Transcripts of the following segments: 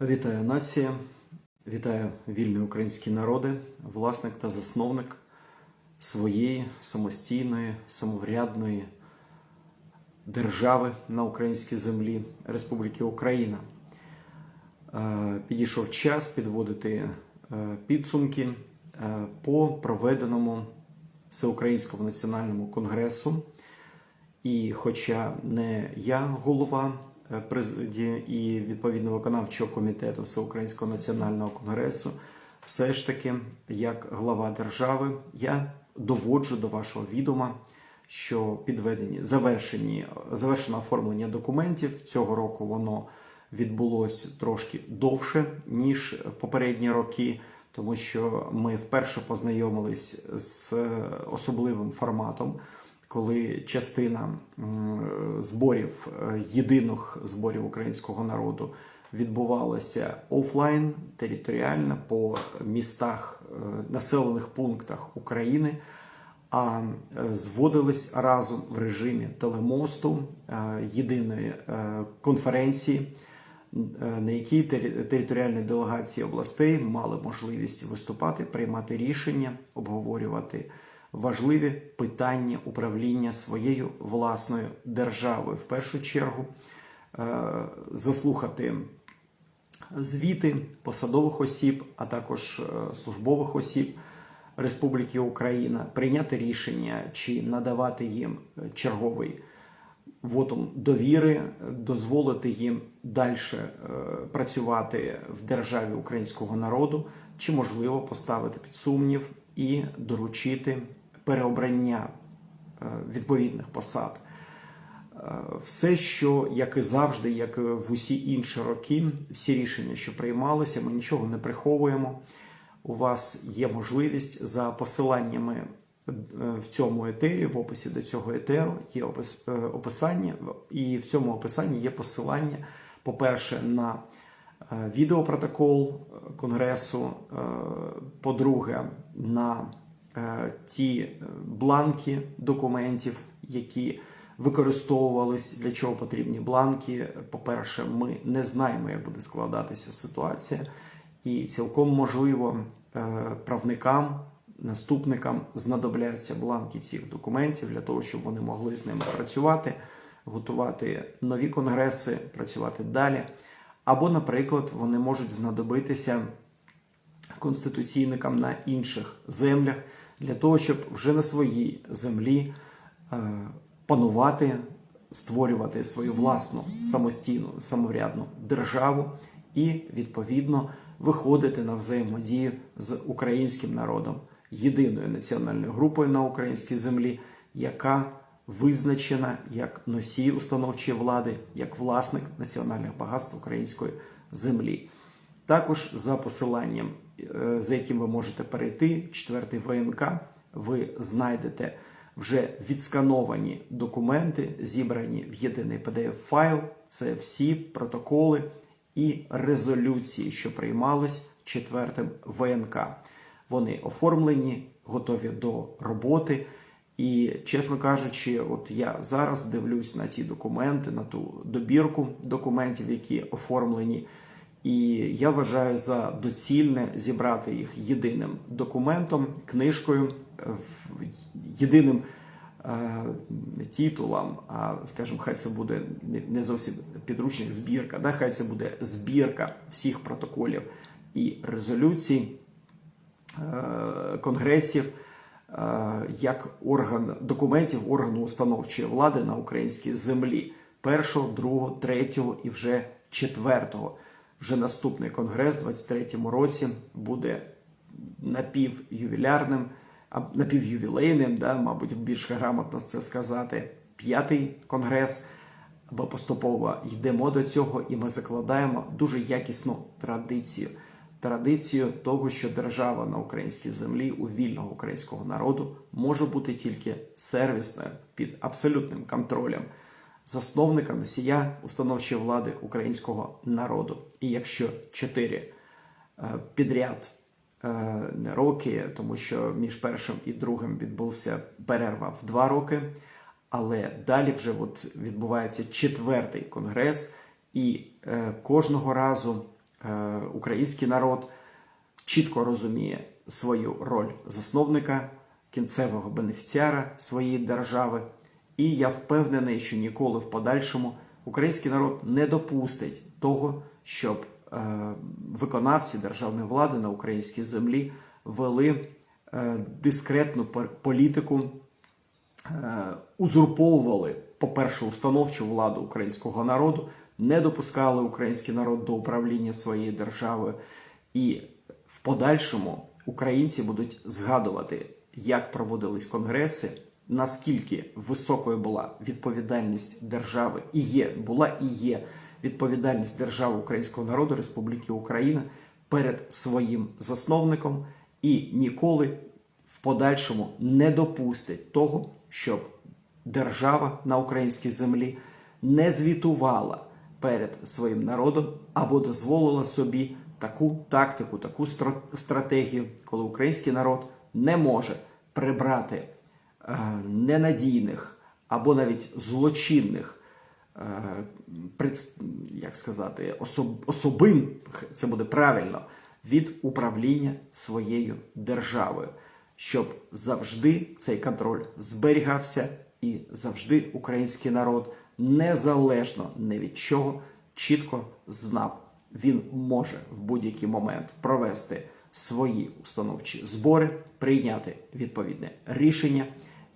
Вітаю нація, вітаю вільні українські народи, власник та засновник своєї самостійної, самоврядної держави на українській землі Республіки Україна. Е, Підійшов час підводити е, підсумки е, по проведеному Всеукраїнському національному конгресу. І хоча не я голова і відповідно виконавчого комітету Всеукраїнського національного конгресу, все ж таки, як глава держави, я доводжу до вашого відома, що підведені завершені завершено оформлення документів цього року. Воно відбулось трошки довше ніж попередні роки, тому що ми вперше познайомились з особливим форматом коли частина зборів е, єдиних зборів українського народу відбувалася офлайн територіально по містах, е, населених пунктах України, а е, зводились разом в режимі телемосту єдиної конференції. На якій територіальні делегації областей мали можливість виступати, приймати рішення, обговорювати важливі питання управління своєю власною державою. В першу чергу е, заслухати звіти посадових осіб, а також е, службових осіб Республіки Україна, прийняти рішення чи надавати їм е, черговий вотум довіри, дозволити їм далі працювати в державі українського народу, чи можливо поставити під сумнів і доручити переобрання е, відповідних посад. Е, Все, що як і завжди, як і в усі інші роки, всі рішення, що приймалися, ми нічого не приховуємо. У вас є можливість за посиланнями е, в цьому етері, в описі до цього етеру є опис, описання, і в цьому описанні є посилання, по-перше, на відеопротокол конгресу, по-друге, на ті е, бланки документів, які використовувались, для чого потрібні бланки. По-перше, ми не знаємо, як буде складатися ситуація, і цілком можливо е, правникам, наступникам знадобляться бланки цих документів для того, щоб вони могли з ними працювати, готувати нові конгреси, працювати далі. Або, наприклад, вони можуть знадобитися конституційникам на інших землях для того, щоб вже на своїй землі е, панувати, створювати свою власну самостійну самоврядну державу і відповідно виходити на взаємодію з українським народом, єдиною національною групою на українській землі, яка визначена як носій установчої влади, як власник національних багатств української землі. Також за посиланням, за яким ви можете перейти, 4 ВНК, ви знайдете вже відскановані документи, зібрані в єдиний PDF-файл. Це всі протоколи і резолюції, що приймались 4 ВНК. Вони оформлені, готові до роботи. І, чесно кажучи, от я зараз дивлюсь на ті документи, на ту добірку документів, які оформлені. І я вважаю за доцільне зібрати їх єдиним документом, книжкою, е, єдиним е, титулом. А скажімо, хай це буде не- не зовсім підручник, збірка. Да? Хай це буде збірка всіх протоколів і резолюцій е, конгресів. е, Як орган документів органу установчої влади на українській землі першого, другого, третього і вже четвертого. Вже наступний конгрес в 23-му році буде напівювілярним, напівювілейним, да, мабуть, більш грамотно це сказати. П'ятий конгрес. Ми поступово йдемо до цього, і ми закладаємо дуже якісну традицію. Традицію того, що держава на українській землі у вільного українського народу може бути тільки сервісною під абсолютним контролем засновника носія установчої влади українського народу. І якщо чотири е, підряд е, роки, тому що між першим і другим відбувся перерва в два роки. Але далі вже от відбувається четвертий конгрес, і е, кожного разу український народ чітко розуміє свою роль засновника, кінцевого бенефіціара своєї держави. І я впевнений, що ніколи в подальшому український народ не допустить того, щоб е, виконавці державної влади на українській землі вели е, дискретну політику, е, узурповували, по-перше, установчу владу українського народу, не допускали український народ до управління своєю державою, і в подальшому українці будуть згадувати, як проводились конгреси, наскільки високою була відповідальність держави і є, була і є відповідальність держави українського народу Республіки Україна перед своїм засновником, і ніколи в подальшому не допустить того, щоб держава на українській землі не звітувала перед своїм народом або дозволила собі таку тактику, таку стра- стратегію, коли український народ не може прибрати ненадійних або навіть злочинних. е, Як сказати, особ, особин, це буде правильно, від управління своєю державою, щоб завжди цей контроль зберігався і завжди український народ незалежно не від чого чітко знав, він може в будь-який момент провести свої установчі збори, прийняти відповідне рішення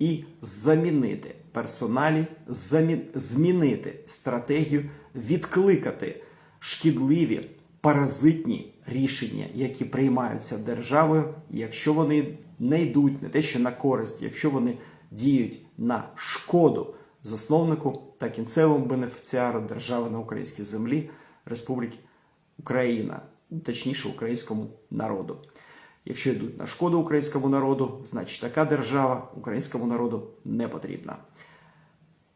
і замінити персоналі, замі... змінити стратегію, відкликати шкідливі паразитні рішення, які приймаються державою, якщо вони не йдуть не те, що на користь, якщо вони діють на шкоду засновнику та кінцевому бенефіціару держави на українській землі Республіки Україна, точніше українському народу. Якщо йдуть на шкоду українському народу, значить така держава українському народу не потрібна.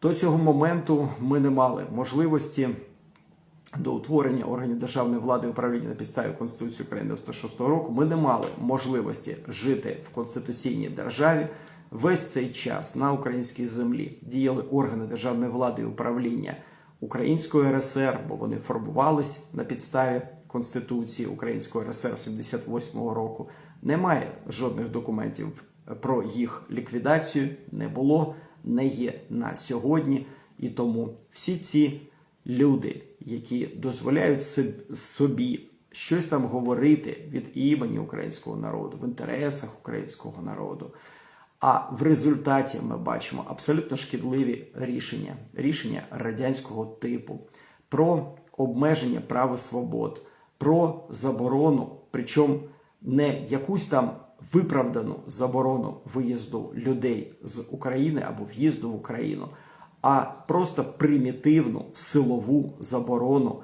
До цього моменту ми не мали можливості до утворення органів державної влади і управління на підставі Конституції України 96 року. Ми не мали можливості жити в конституційній державі. Весь цей час на українській землі діяли органи державної влади і управління Української РСР, бо вони формувались на підставі Конституції Української РСР 78-го року. Немає жодних документів про їх ліквідацію, не було, не є на сьогодні. І тому всі ці люди, які дозволяють собі щось там говорити від імені українського народу, в інтересах українського народу. А в результаті ми бачимо абсолютно шкідливі рішення, рішення радянського типу про обмеження прав і свобод, про заборону, причому не якусь там виправдану заборону виїзду людей з України або в'їзду в Україну, а просто примітивну силову заборону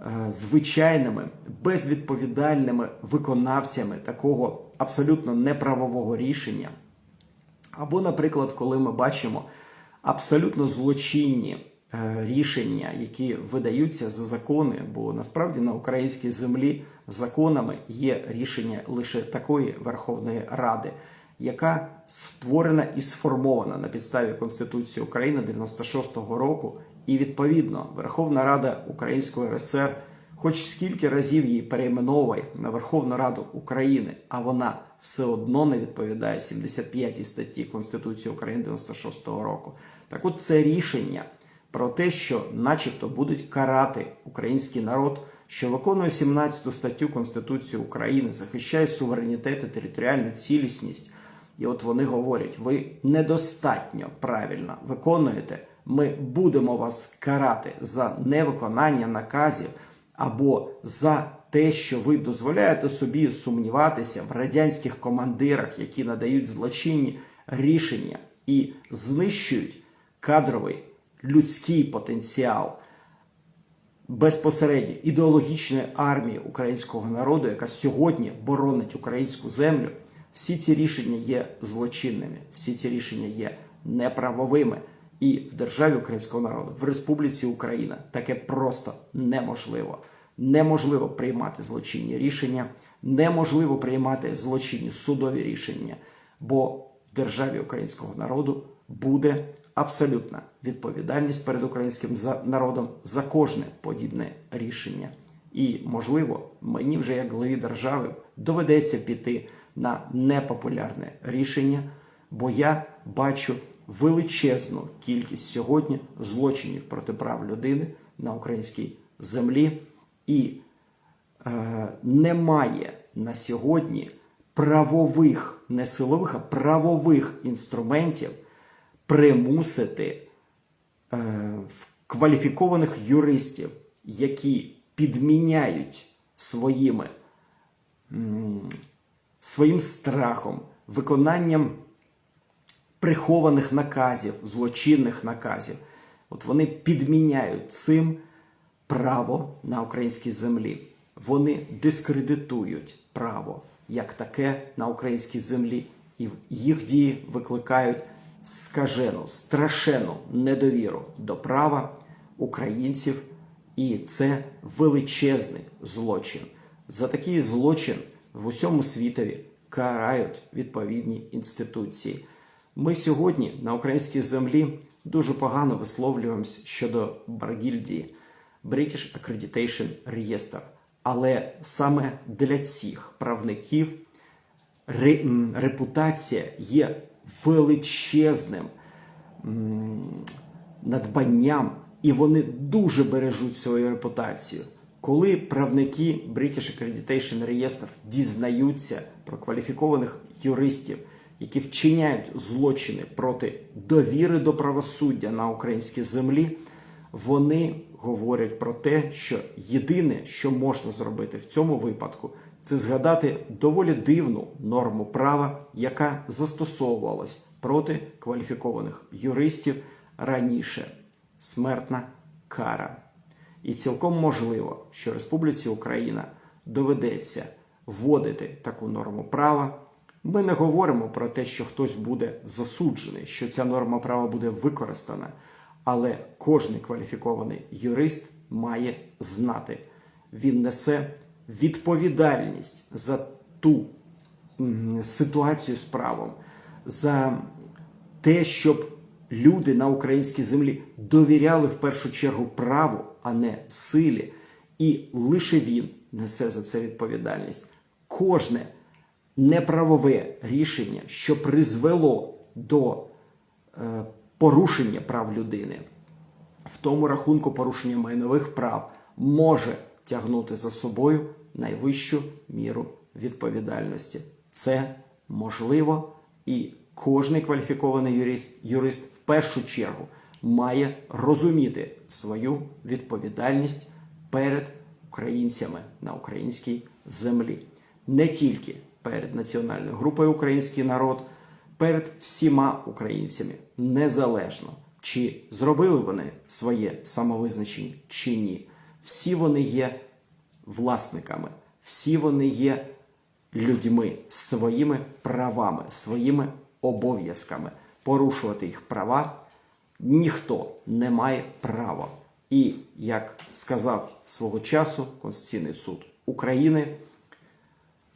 е, звичайними безвідповідальними виконавцями такого абсолютно неправового рішення. Або, наприклад, коли ми бачимо абсолютно злочинні рішення, які видаються за закони, бо насправді на українській землі законами є рішення лише такої Верховної Ради, яка створена і сформована на підставі Конституції України 96-го року, і відповідно Верховна Рада Української РСР, хоч скільки разів її перейменовує на Верховну Раду України, а вона все одно не відповідає 75 статті Конституції України 96-го року. Так от це рішення про те, що, начебто, будуть карати український народ, що виконує 17 статтю Конституції України, захищає суверенітет і територіальну цілісність. І от вони говорять: ви недостатньо правильно виконуєте. Ми будемо вас карати за невиконання наказів або за те, що ви дозволяєте собі сумніватися в радянських командирах, які надають злочинні рішення і знищують кадровий людський потенціал безпосередньо ідеологічної армії українського народу, яка сьогодні боронить українську землю. Всі ці рішення є злочинними, всі ці рішення є неправовими. І в державі українського народу, в Республіці Україна таке просто неможливо. Неможливо приймати злочинні рішення, неможливо приймати злочинні судові рішення, бо в державі українського народу буде абсолютна відповідальність перед українським народом за кожне подібне рішення. І, можливо, мені вже як главі держави доведеться піти на непопулярне рішення, бо я бачу величезну кількість сьогодні злочинів проти прав людини на українській землі, і е, немає на сьогодні правових, не силових, а правових інструментів примусити е, кваліфікованих юристів, які підміняють своїми, м, своїм страхом, виконанням прихованих наказів, злочинних наказів. От вони підміняють цим право на українській землі. Вони дискредитують право як таке на українській землі, і їх дії викликають скажену, страшену недовіру до права українців, і це величезний злочин. За такий злочин в усьому світові карають відповідні інституції. Ми сьогодні на українській землі дуже погано висловлюємось щодо Баргільдії British Accreditation Register. Але саме для цих правників репутація є величезним надбанням, і вони дуже бережуть свою репутацію. Коли правники British Accreditation Register дізнаються про кваліфікованих юристів, які вчиняють злочини проти довіри до правосуддя на українській землі, вони говорять про те, що єдине, що можна зробити в цьому випадку, це згадати доволі дивну норму права, яка застосовувалась проти кваліфікованих юристів раніше смертна кара. І цілком можливо, що Республіці Україна доведеться вводити таку норму права. Ми не говоримо про те, що хтось буде засуджений, що ця норма права буде використана. Але кожний кваліфікований юрист має знати, він несе відповідальність за ту ситуацію з правом, за те, щоб люди на українській землі довіряли в першу чергу праву, а не силі. І лише він несе за це відповідальність. Кожне неправове рішення, що призвело до е, порушення прав людини, в тому рахунку порушення майнових прав, може тягнути за собою найвищу міру відповідальності. Це можливо, і кожний кваліфікований юрист, юрист в першу чергу має розуміти свою відповідальність перед українцями на українській землі, не тільки перед національною групою Український народ, перед всіма українцями, незалежно чи зробили вони своє самовизначення чи ні. Всі вони є власниками, всі вони є людьми своїми правами, своїми обов'язками. Порушувати їх права ніхто не має права. І як сказав свого часу Конституційний суд України,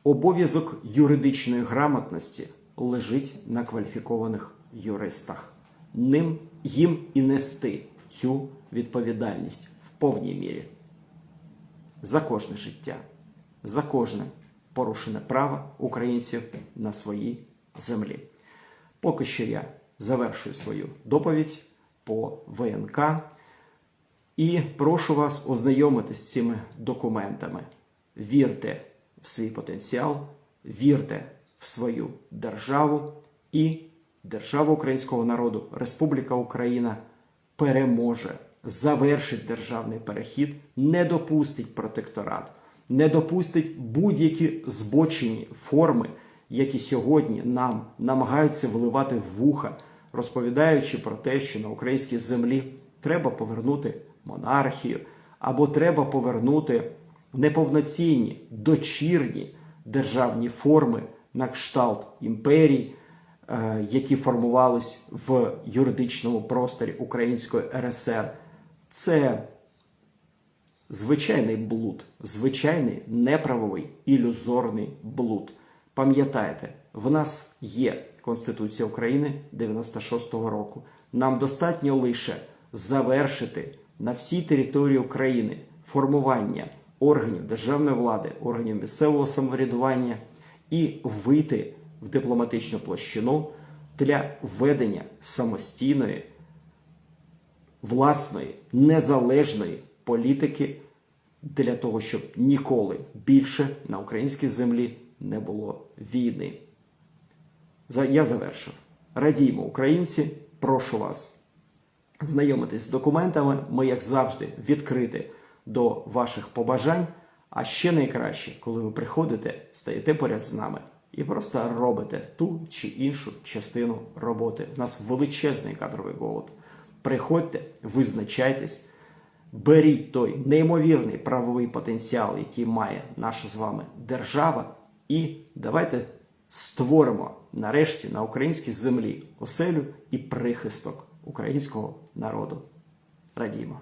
обов'язок юридичної грамотності лежить на кваліфікованих юристах. Ним їм і нести цю відповідальність в повній мірі за кожне життя, за кожне порушене право українців на своїй землі. Поки що я завершую свою доповідь по ВНК і прошу вас ознайомитись з цими документами. Вірте в свій потенціал, вірте в свою державу і держава українського народу, Республіка Україна переможе, завершить державний перехід, не допустить протекторат, не допустить будь-які збочені форми, які сьогодні нам намагаються вливати в вуха, розповідаючи про те, що на українській землі треба повернути монархію, або треба повернути неповноцінні дочірні державні форми на кшталт імперій, е, які формувались в юридичному просторі Української РСР. Це звичайний блуд, звичайний неправовий ілюзорний блуд. Пам'ятайте, в нас є Конституція України 96-го року. Нам достатньо лише завершити на всій території України формування органів державної влади, органів місцевого самоврядування і вийти в дипломатичну площину для ведення самостійної, власної, незалежної політики для того, щоб ніколи більше на українській землі не було війни. Я завершив. Радіймо, українці, прошу вас знайомитись з документами. Ми, як завжди, відкриті до ваших побажань. А ще найкраще, коли ви приходите, стаєте поряд з нами і просто робите ту чи іншу частину роботи. В нас величезний кадровий голод. Приходьте, визначайтесь, беріть той неймовірний правовий потенціал, який має наша з вами держава, і давайте створимо нарешті на українській землі оселю і прихисток українського народу. Радімо!